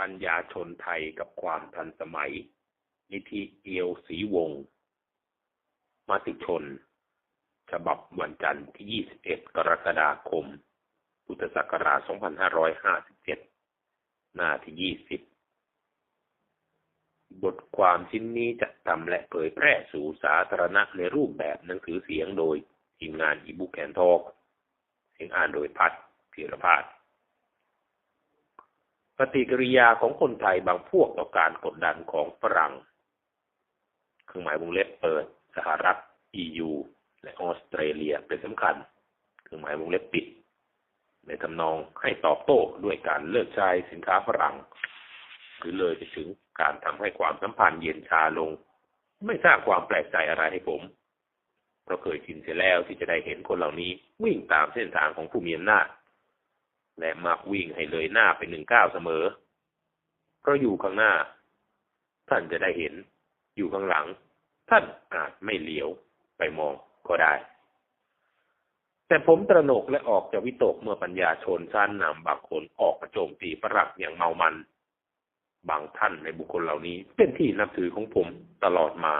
ปัญญาชนไทยกับความทันสมัย นิธิเอียวศรีวงศ์มติชน ฉบับวันจันทร์ที่ 21 กรกฎาคม พุทธศักราช 2557 หน้าที่ 20 บทความชิ้นนี้จะทำและเผยแพร่สู่สาธารณะในรูปแบบหนังสือเสียงโดยทีมงานอีบุ๊กแอนทอก เสียงอ่านโดยพัฒธีรพาส ปฏิกิริยาของคนไทยบางพวกต่อการกดดันของฝรั่งเครื่องหมายวงเล็บเปิด สหรัฐ EU และออสเตรเลียเป็นสำคัญเครื่องหมายวงเล็บปิด ในทำนองให้ตอบโต้ด้วยการเลิกใช้สินค้าฝรั่ง หรือเลยไปถึงการทำให้ความสัมพันธ์เย็นชาลง ไม่สร้างความแปลกใจอะไรให้ผม เพราะเคยชินเสียแล้วที่จะได้เห็นคนเหล่านี้วิ่งตามเส้นทางของผู้มีอำนาจ และมักวิ่งให้เลยหน้าไปหนึ่งก้าวเสมอ เพราะอยู่ข้างหน้า ท่านจะได้เห็น อยู่ข้างหลัง ท่านอาจไม่เหลียวไปมองก็ได้ แต่ผมตระหนกและออกจากวิตกเมื่อปัญญาชนชั้นนำบางคนออกประโจมตีฝรั่งอย่างเมามัน บางท่านในบุคคลเหล่านี้ เป็นที่นับถือของผมตลอดมา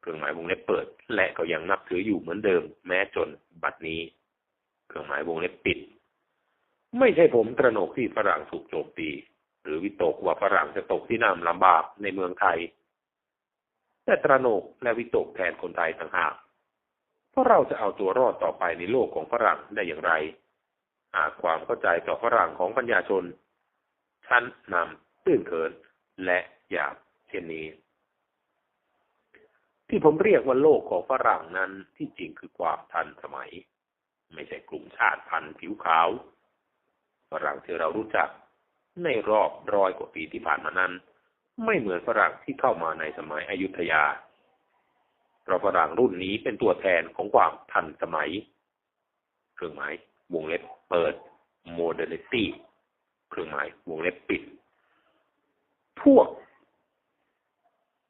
เครื่องหมายวงเล็บเปิด และก็ยังนับถืออยู่เหมือนเดิม แม้จนบัดนี้ เครื่องหมายวงเล็บปิด ไม่ใช่ผมตระหนกที่ฝรั่งถูกโจมตี หรือวิตกว่าฝรั่งจะตกที่น้ำลำบากในเมืองไทย แต่ตระหนกและวิตกแทนคนไทยต่างหากเพราะเราจะเอาตัวรอดต่อไปในโลกของฝรั่งได้อย่างไรหากความเข้าใจต่อฝรั่งของปัญญาชน ชั้นนำตื้นเขิน และหยาบเช่นนี้ ที่ผมเรียกว่าโลกของฝรั่งนั้นที่จริงคือความทันสมัย ไม่ใช่กลุ่มชาติพันธุ์ผิวขาว ฝรั่งที่เรารู้จัก ในรอบร้อยกว่าปีที่ผ่านมานั้น ไม่เหมือนฝรั่งที่เข้ามาในสมัยอยุธยาเพราะฝรั่งรุ่นนี้เป็นตัวแทนของความทันสมัย เครื่องหมายวงเล็บเปิด modernity เครื่องหมายวงเล็บปิด พวก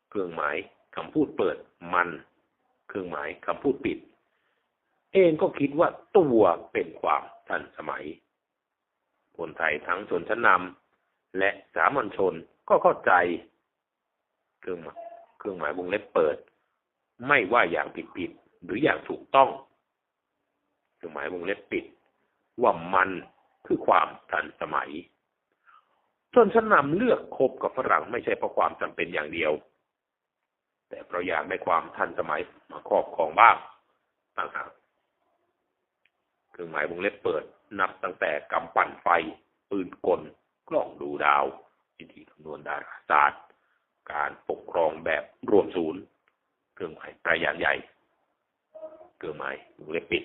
เครื่องหมายคำพูดเปิดมัน เครื่องหมายคำพูดปิด เองก็คิดว่าตัวเป็นความทันสมัย คนไทยทั้งชนชั้นนำและสามัญชนก็เข้าใจ เครื่องหมายเครื่องหมายวงเล็บเปิด ไม่ว่าอย่างผิดผิดหรืออย่างถูกต้อง เครื่องหมายวงเล็บปิด ว่ามันคือความทันสมัยชนชั้นนำเลือกคบกับฝรั่งไม่ใช่เพราะความจำเป็นอย่างเดียว แต่เพราะอยากได้ความทันสมัยมาครอบครองบ้างต่างหาก เครื่องหมายวงเล็บเปิด นับตั้งแต่กำปั่นไฟ ปืนกล กล้องดูดาว วิธีคำนวณดาราศาสตร์ การปกครองแบบรวมศูนย์ เครื่องหมายประยานใหญ่ เครื่องหมายวงเล็บปิด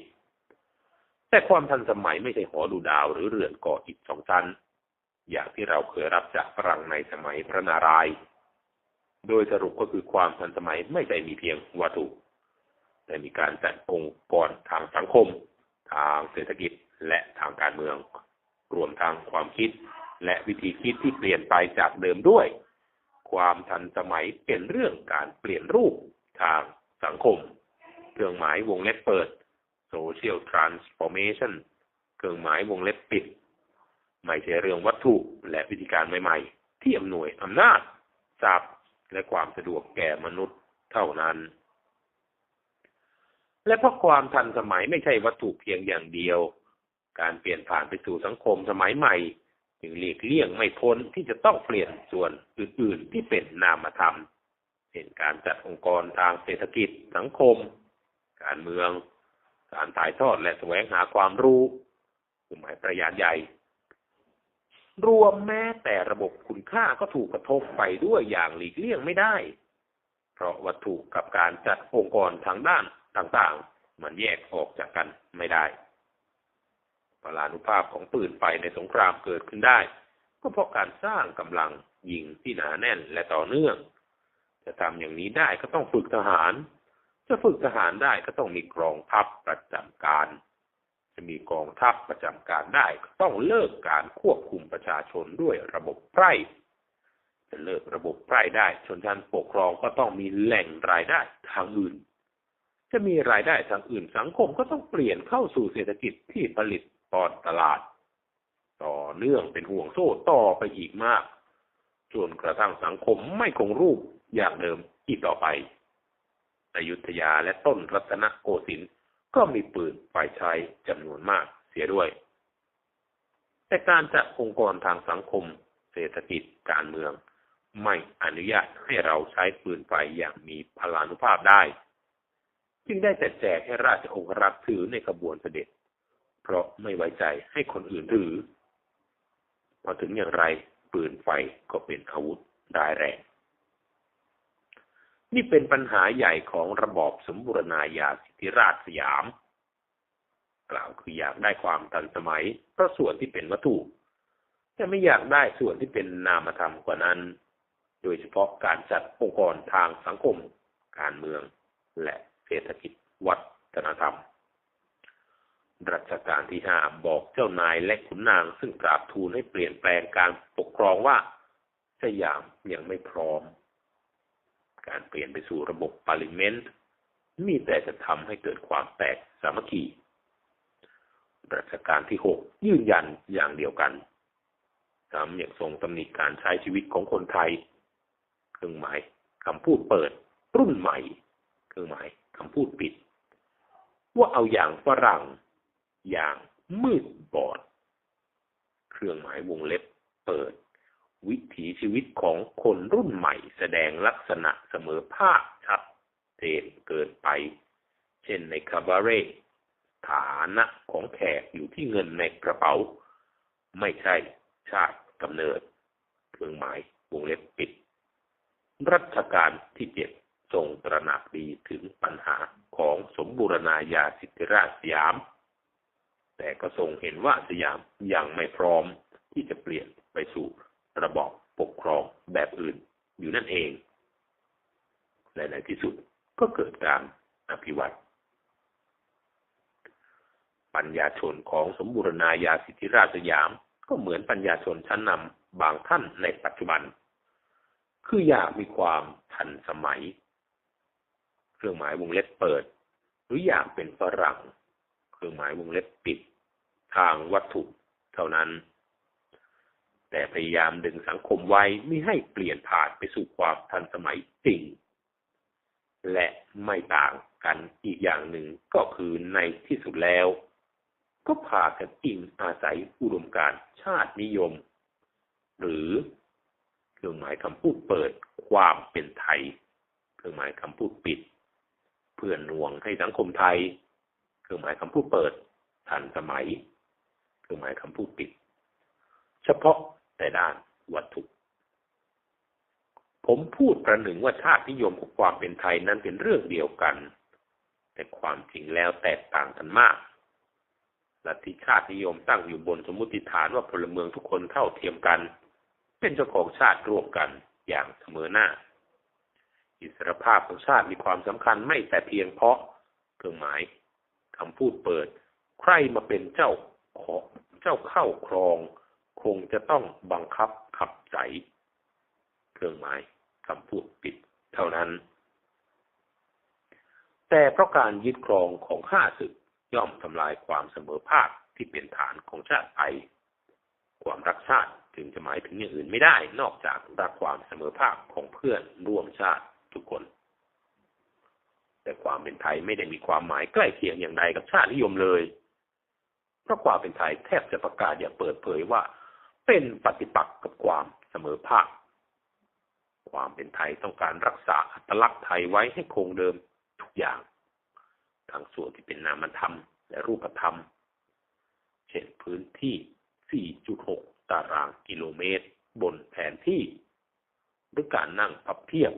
แต่ความทันสมัยไม่ใช่หอดูดาวหรือเรือนก่ออิฐสองชั้น อย่างที่เราเคยรับจากฝรั่งในสมัยพระนารายณ์โดยสรุปก็คือความทันสมัยไม่ใช่มีเพียงวัตถุ แต่มีการจัดองค์กรทางสังคม ทางเศรษฐกิจและทางการเมือง รวมทางความคิดและวิธีคิดที่เปลี่ยนไปจากเดิมด้วย ความทันสมัยเป็นเรื่องการเปลี่ยนรูปทางสังคม เครื่องหมายวงเล็บเปิด social transformation เครื่องหมายวงเล็บปิด ไม่ใช่เรื่องวัตถุและวิธีการใหม่ๆ ที่อำนวยอำนาจทรัพย์และความสะดวกแก่มนุษย์เท่านั้น และเพราะความทันสมัยไม่ใช่วัตถุเพียงอย่างเดียว การเปลี่ยนผ่านไปสู่สังคมสมัยใหม่จึงหลีกเลี่ยงไม่พ้นที่จะต้องเปลี่ยนส่วนอื่น ๆ ที่เป็นนามธรรมเช่นการจัดองค์กรทางเศรษฐกิจสังคม การเมือง การถ่ายทอดและแสวงหาความรู้คือหมายประยานใหญ่ รวมแม้แต่ระบบคุณค่าก็ถูกกระทบไปด้วยอย่างหลีกเลี่ยงไม่ได้ เพราะวัตถุกับการจัดองค์กรทางด้าน ต่างๆ มันแยกออกจากกันไม่ได้พลานุภาพของปืนไฟในสงครามเกิดขึ้นได้ ก็เพราะการสร้างกำลังยิงที่หนาแน่นและต่อเนื่อง จะทำอย่างนี้ได้ก็ต้องฝึกทหาร จะฝึกทหารได้ก็ต้องมีกองทัพประจำการ จะมีกองทัพประจำการได้ก็ต้องเลิกการควบคุมประชาชนด้วยระบบไพร่จะเลิกระบบไพร่ได้ชนชั้นปกครองก็ต้องมีแหล่งรายได้ทางอื่น จะมีรายได้ทางอื่นสังคมก็ต้องเปลี่ยนเข้าสู่เศรษฐกิจที่ผลิตตอนตลาด ต่อเนื่องเป็นห่วงโซ่ต่อไปอีกมาก จนกระทั่งสังคมไม่คงรูปอย่างเดิมอีกต่อไปอยุธยาและต้นรัตนโกสินทร์ก็มีปืนไฟใช้จำนวนมากเสียด้วย แต่การจัดองค์กรทางสังคม เศรษฐกิจการเมือง ไม่อนุญาตให้เราใช้ปืนไฟอย่างมีพลานุภาพได้ จึงได้แต่แจกให้ราชองครักษ์ถือในขบวนเสด็จ เพราะไม่ไว้ใจให้คนอื่นถือ พอถึงอย่างไรปืนไฟก็เป็นอาวุธร้ายแรง นี่เป็นปัญหาใหญ่ของระบอบสมบูรณาญาสิทธิราชสยาม กล่าวคืออยากได้ความทันสมัยเพราะส่วนที่เป็นวัตถุแต่ไม่อยากได้ส่วนที่เป็นนามธรรมกว่านั้น โดยเฉพาะการจัดองค์กรทางสังคม การเมือง และ เศรษฐกิจวัฒนธรรม รัชกาลที่ห้าบอกเจ้านายและขุนนางซึ่งกราบทูลให้เปลี่ยนแปลงการปกครองว่าสยามยังไม่พร้อม การเปลี่ยนไปสู่ระบบปาริเมนต์มีแต่จะทำให้เกิดความแตกสามัคคีรัชกาลที่หกยืนยันอย่างเดียวกันซ้ำยังทรงตำหนิการใช้ชีวิตของคนไทย เครื่องหมายคำพูดเปิด รุ่นใหม่ เครื่องหมาย คำพูดปิด ว่าเอาอย่างฝรั่ง อย่างมืดบอด เครื่องหมายวงเล็บเปิด วิถีชีวิตของคนรุ่นใหม่แสดงลักษณะเสมอภาคชัดเจนเกินไป เช่นในคาบาเร่ฐานะของแขกอยู่ที่เงินในกระเป๋า ไม่ใช่ชาติกำเนิด เครื่องหมายวงเล็บปิด รัชกาลที่เจ็ด ทรงตระหนักดีถึงปัญหาของสมบูรณาญาสิทธิราชสยาม แต่ก็ทรงเห็นว่าสยามยังไม่พร้อมที่จะเปลี่ยนไปสู่ระบอบปกครองแบบอื่นอยู่นั่นเองและในที่สุดก็เกิดการอภิวัตปัญญาชนของสมบูรณาญาสิทธิราชสยาม ก็เหมือนปัญญาชนชั้นนำบางท่านในปัจจุบัน คืออยากมีความทันสมัย เครื่องหมายวงเล็บเปิด หรืออยากเป็นฝรั่ง เครื่องหมายวงเล็บปิด ทางวัตถุเท่านั้น แต่พยายามดึงสังคมไว้ไม่ให้เปลี่ยนผ่านไปสู่ความทันสมัยจริง และไม่ต่างกันอีกอย่างหนึ่งก็คือในที่สุดแล้ว ก็พากันอิงอาศัยอุดมการชาตินิยม หรือเครื่องหมายคำพูดเปิดความเป็นไทย เครื่องหมายคำพูดปิด เพื่อน่วงให้สังคมไทย เครื่องหมายคำพูดเปิด ทันสมัย เครื่องหมายคำพูดปิด เฉพาะแต่ด้านวัตถุ ผมพูดประหนึ่งว่าชาตินิยมกับความเป็นไทยนั้นเป็นเรื่องเดียวกัน แต่ความจริงแล้วแตกต่างกันมากลัทธิชาตินิยมตั้งอยู่บนสมมติฐานว่าพลเมืองทุกคนเท่าเทียมกัน เป็นเจ้าของชาติร่วมกันอย่างเสมอหน้า อิสรภาพของชาติมีความสำคัญไม่แต่เพียงเพราะเครื่องหมายคำพูดเปิด ใครมาเป็นเจ้าขอเจ้าเข้าครอง คงจะต้องบังคับขับใจ เครื่องหมายคำพูดปิดเท่านั้น แต่เพราะการยึดครองของข้าศึกย่อมทำลายความเสมอภาคที่เป็นฐานของชาติไทยความรักชาติจึงจะหมายถึงอย่างอื่นไม่ได้ นอกจากรักความเสมอภาคของเพื่อนร่วมชาติ ทุกคน แต่ความเป็นไทยไม่ได้มีความหมายใกล้เคียงอย่างใดกับชาตินิยมเลย เพราะความเป็นไทยแทบจะประกาศอย่างเปิดเผยว่า เป็นปฏิปักษ์กับความเสมอภาค ความเป็นไทยต้องการรักษาอัตลักษณ์ไทยไว้ให้คงเดิมทุกอย่างทั้งส่วนที่เป็นนามธรรม และรูปธรรม เช่นพื้นที่ 4.6 ตารางกิโลเมตร บนแผนที่หรือการนั่งพับเพียบ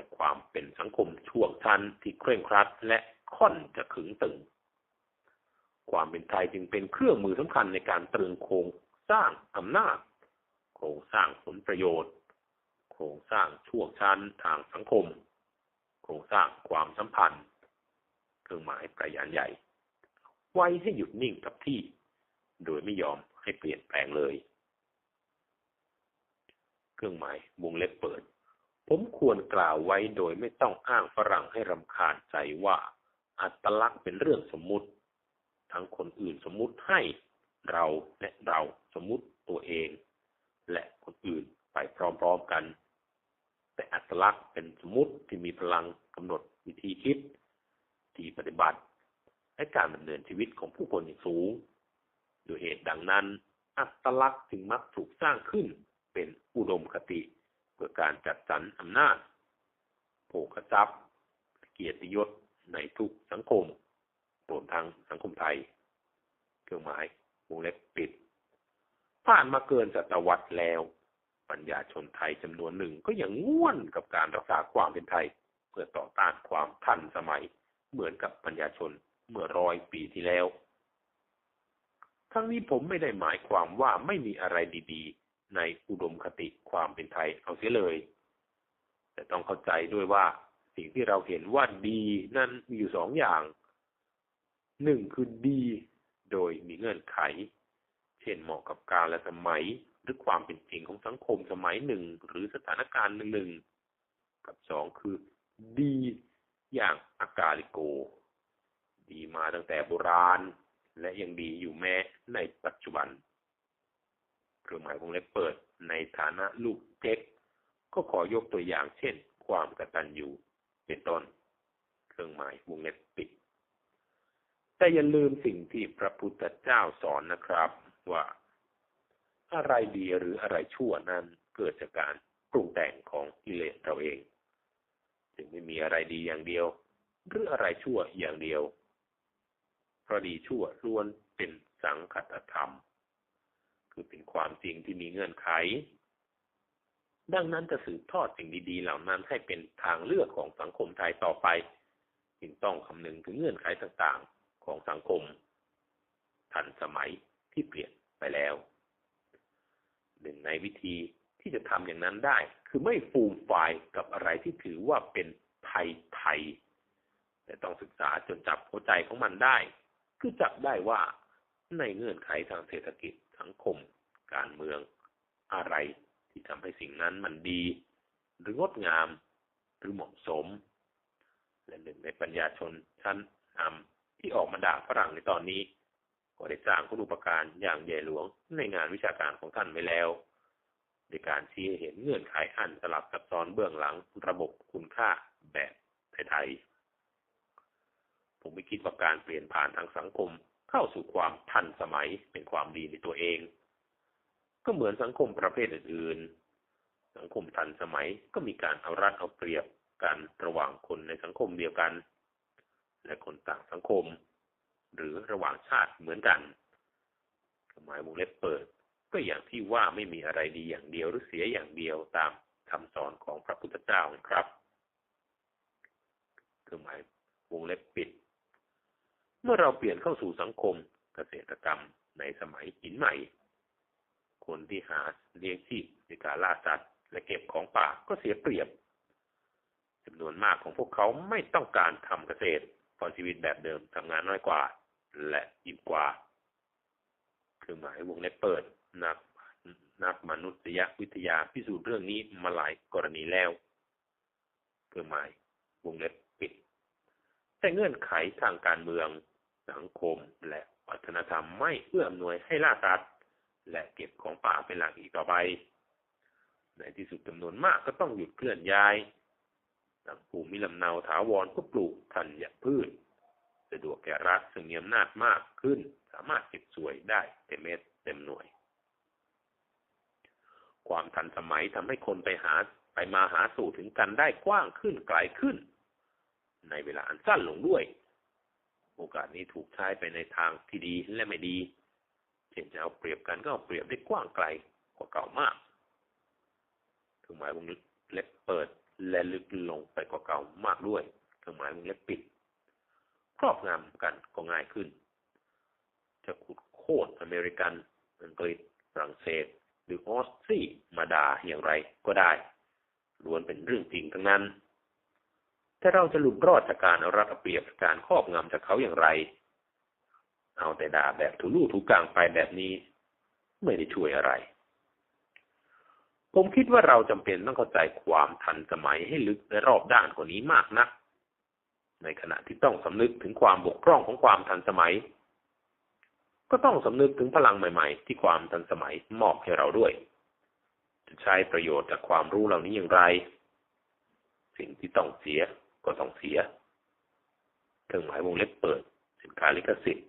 แต่ความเป็นสังคมช่วงชั้นที่เคร่งครัดและค่อนจะขึงตึง ความเป็นไทยจึงเป็นเครื่องมือสำคัญในการตรึงโครงสร้างอำนาจ โครงสร้างผลประโยชน์ โครงสร้างช่วงชั้นทางสังคม โครงสร้างความสัมพันธ์ เครื่องหมายประยานใหญ่ ไว้ให้หยุดนิ่งกับที่ โดยไม่ยอมให้เปลี่ยนแปลงเลย เครื่องหมายวงเล็บเปิด ผมควรกล่าวไว้โดยไม่ต้องอ้างฝรั่งให้รำคาญใจว่า อัตลักษณ์เป็นเรื่องสมมุติ ทั้งคนอื่นสมมุติให้เราและเราสมมุติตัวเอง และคนอื่นไปพร้อมๆกัน แต่อัตลักษณ์เป็นสมมติที่มีพลังกำหนดวิธีคิด ที่ปฏิบัติ และการดำเนินชีวิตของผู้คนอย่างสูงโดยเหตุดังนั้น อัตลักษณ์จึงมักถูกสร้างขึ้นเป็นอุดมคติ พื่อการจัดสรรอำนาจโภคทรัพย์ เกียรติยศในทุกสังคมรวมทั้งสังคมไทย เครื่องหมายวงเล็บปิด ผ่านมาเกินศตวรรษแล้ว ปัญญาชนไทยจำนวนหนึ่งก็ยังง่วนกับการรักษาความเป็นไทย เพื่อต่อต้านความทันสมัย เหมือนกับปัญญาชนเมื่อร้อยปีที่แล้ว ทั้งนี้ผมไม่ได้หมายความว่าไม่มีอะไรดีๆ ในอุดมคติความเป็นไทยเอาเสียเลย แต่ต้องเข้าใจด้วยว่าสิ่งที่เราเห็นว่าดีนั้นมีอยู่สองอย่างหนึ่งคือดีโดยมีเงื่อนไข เช่นเหมาะกับการและสมัยหรือความเป็นจริงของสังคมสมัยหนึ่งหรือสถานการณ์หนึ่งกับสองคือดีอย่างอากาลิโก ดีมาตั้งแต่โบราณ และยังดีอยู่แม้ในปัจจุบัน เครื่องหมายวงเล็บเปิดในฐานะลูกเจ๊กก็ขอยกตัวอย่างเช่น ความกตัญญูเป็นต้น เครื่องหมายวงเล็บปิด แต่อย่าลืมสิ่งที่พระพุทธเจ้าสอนนะครับว่าอะไรดีหรืออะไรชั่วนั้นเกิดจากการปรุงแต่งของกิเลสเราเอง จึงไม่มีอะไรดีอย่างเดียว หรืออะไรชั่วอย่างเดียวเพราะดีชั่วล้วนเป็นสังคตธรรม คือเป็นความจริงที่มีเงื่อนไข ดังนั้นจะสืบทอดสิ่งดีๆ เหล่านั้นให้เป็นทางเลือกของสังคมไทยต่อไปจึงต้องคำนึงถึงเงื่อนไขต่างๆของสังคม ทันสมัยที่เปลี่ยนไปแล้วหนึ่งในวิธีที่จะทำอย่างนั้นได้ คือไม่ฟูมฟายกับอะไรที่ถือว่าเป็นไทยไทย แต่ต้องศึกษาจนจับหัวใจของมันได้ คือจับได้ว่าในเงื่อนไขทางเศรษฐกิจ สังคม การเมืองอะไรที่ทำให้สิ่งนั้นมันดี หรืองดงามหรือเหมาะสม และหนึ่งในปัญญาชนชั้นนำที่ออกมาด่าฝรั่งในตอนนี้ ก็ได้สร้างคุณูปการอย่างใหญ่หลวงในงานวิชาการของท่านไว้แล้วในการชี้เห็นเงื่อนไขอันสลับซับซ้อนเบื้องหลังระบบคุณค่าแบบไทยๆผมไม่คิดว่าการเปลี่ยนผ่านทางสังคม เข้าสู่ความทันสมัยเป็นความดีในตัวเอง ก็เหมือนสังคมประเภทอื่นๆ สังคมทันสมัยก็มีการเอารัดเอาเปรียบกันระหว่างคนในสังคมเดียวกัน และคนต่างสังคม หรือระหว่างชาติเหมือนกันหมายวงเล็บเปิด ก็อย่างที่ว่าไม่มีอะไรดีอย่างเดียวหรือเสียอย่างเดียวตามคำสอนของพระพุทธเจ้าครับคือหมายวงเล็บปิด เมื่อเราเปลี่ยนเข้าสู่สังคมเกษตรกรรมในสมัยหินใหม่ คนที่หาเลี้ยงชีพในการล่าสัตว์และเก็บของป่าก็เสียเปรียบจำนวนมากของพวกเขาไม่ต้องการทำเกษตรพอชีวิตแบบเดิมทำงานน้อยกว่า และอิ่มกว่า คือหมายวงเล็บเปิดนักนักมนุษยวิทยาพิสูจน์เรื่องนี้มาหลายกรณีแล้วเครื่อหมายวงเล็บปิด แต่เงื่อนไขทางการเมือง สังคมและวัฒนธรรมไม่เอื้ออำนวยให้ล่าสัตว์และเก็บของป่าเป็นหลักอีกต่อไป ในที่สุดจำนวนมากก็ต้องหยุดเคลื่อนย้ายต่างภูมิลำเนาถาวรก็ปลูกธัญพืชสะดวกแก่รัฐซึ่งมีอำนาจมากขึ้น สามารถเก็บสวยได้เต็มเม็ดเต็มหน่วย ความทันสมัยทำให้คนไปหาไปมาหาสู่ถึงกันได้กว้างขึ้นไกลขึ้น ในเวลาอันสั้นลงด้วย โอกาสนี้ถูกใช้ไปในทางที่ดีและไม่ดี เช่นจะเอาเปรียบกันก็เอาเปรียบได้กว้างไกลกว่าเก่ามากถึงหมายวงเล็บเปิดและลึกลงไปกว่าเก่ามากด้วยเครื่องหมายวงเล็บปิด ครอบงำกันก็ง่ายขึ้น จะขุดโคตรอเมริกัน อังกฤษ ฝรั่งเศส หรือออสซี่มาดาอย่างไรก็ได้ล้วนเป็นเรื่องจริงทั้งนั้น แต่เราจะหลุดรอดจากการรัดเปรียบการครอบงำจากเขาอย่างไร เอาแต่ด่าแบบถูลู่ถูกกลางไปแบบนี้ ไม่ได้ช่วยอะไร ผมคิดว่าเราจำเป็นต้องเข้าใจความทันสมัยให้ลึกและรอบด้านกว่านี้มากนะัก ในขณะที่ต้องสำนึกถึงความบกพร่องของความทันสมัย ก็ต้องสำนึกถึงพลังใหม่ ๆ ที่ความทันสมัยมอบให้เราด้วยจะใช้ประโยชน์จากความรู้เหล่านี้อย่างไร สิ่งที่ต้องเสีย ก็ต้องเสียเครื่องหมายวงเล็บเปิด สินค้าลิขสิทธิ์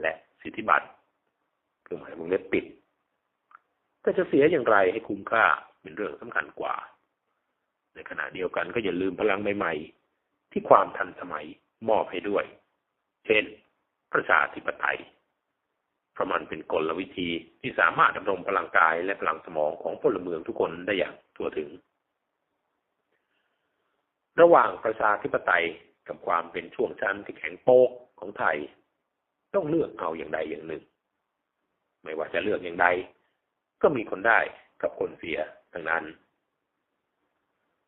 และสิทธิบัตรเครื่องหมายวงเล็บปิด แต่จะเสียอย่างไรให้คุ้มค่าเป็นเรื่องสำคัญกว่า ในขณะเดียวกันก็อย่าลืมพลังใหม่ ๆ ที่ความทันสมัยมอบให้ด้วย เช่น ประชาธิปไตยเพราะมันเป็นกลวิธีที่สามารถดำรงพลังกายและพลังสมองของพลเมืองทุกคนได้อย่างทั่วถึง ระหว่างประชาธิปไตยกับความเป็นช่วงชั้นที่แข็งโป๊กของไทย ต้องเลือกเอาอย่างใดอย่างหนึ่ง ไม่ว่าจะเลือกอย่างใดก็มีคนได้กับคนเสียทั้งนั้น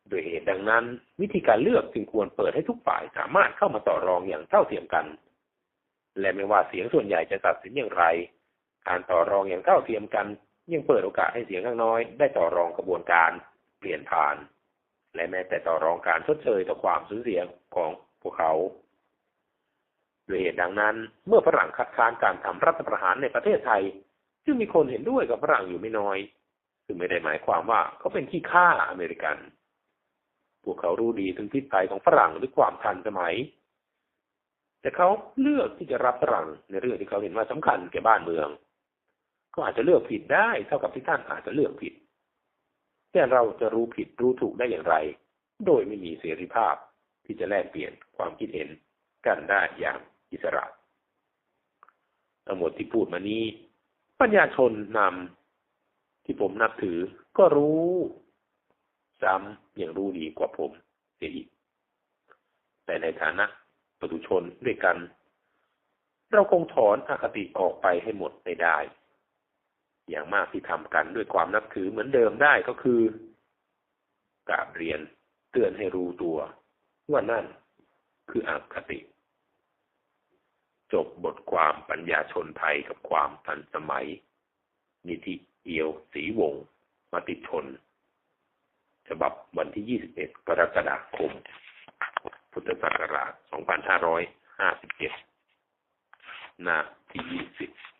โดยเหตุดังนั้น วิธีการเลือกจึงควรเปิดให้ทุกฝ่ายสามารถเข้ามาต่อรองอย่างเท่าเทียมกัน และไม่ว่าเสียงส่วนใหญ่จะตัดสินอย่างไร การต่อรองอย่างเท่าเทียมกัน ยังเปิดโอกาสให้เสียงข้างน้อย ได้ต่อรองกระบวนการเปลี่ยนผ่าน และแม้แต่ต่อรองการชดเชยต่อความสูญเสียของพวกเขาด้วยเหตุดังนั้น เมื่อฝรั่งคัดค้านการทำรัฐประหารในประเทศไทย จึงมีคนเห็นด้วยกับฝรั่งอยู่ไม่น้อยซึ่งไม่ได้หมายความว่าเขาเป็นที่ฆ่าอเมริกัน พวกเขารู้ดีถึงพิษภัยของฝรั่งหรือความทันสมัย แต่เขาเลือกที่จะรับฝรั่งในเรื่องที่เขาเห็นว่าสำคัญแก่บ้านเมือง ก็อาจจะเลือกผิดได้เท่ากับที่ท่านอาจจะเลือกผิด แต่เราจะรู้ผิดรู้ถูกได้อย่างไร โดยไม่มีเสรีภาพที่จะแลกเปลี่ยนความคิดเห็นกันได้อย่างอิสระทั้งหมดที่พูดมานี้ ปัญญาชนนำที่ผมนับถือก็รู้ ซ้ำยังรู้ดีกว่าผมเสียอีก แต่ในฐานะปุถุชนด้วยกัน เราคงถอนอคติออกไปให้หมดไม่ได้ อย่างมากที่ทำกันด้วยความนับถือเหมือนเดิมได้ก็คือกราบเรียนเตือนให้รู้ตัว ว่านั่นคืออคติ จบบทความปัญญาชนไทยกับความทันสมัย นิธิเอียวศรีวงศ์มติชน ฉบับวันที่ 21 กรกฎาคม พุทธศักราช 2557 หน้าที่ 20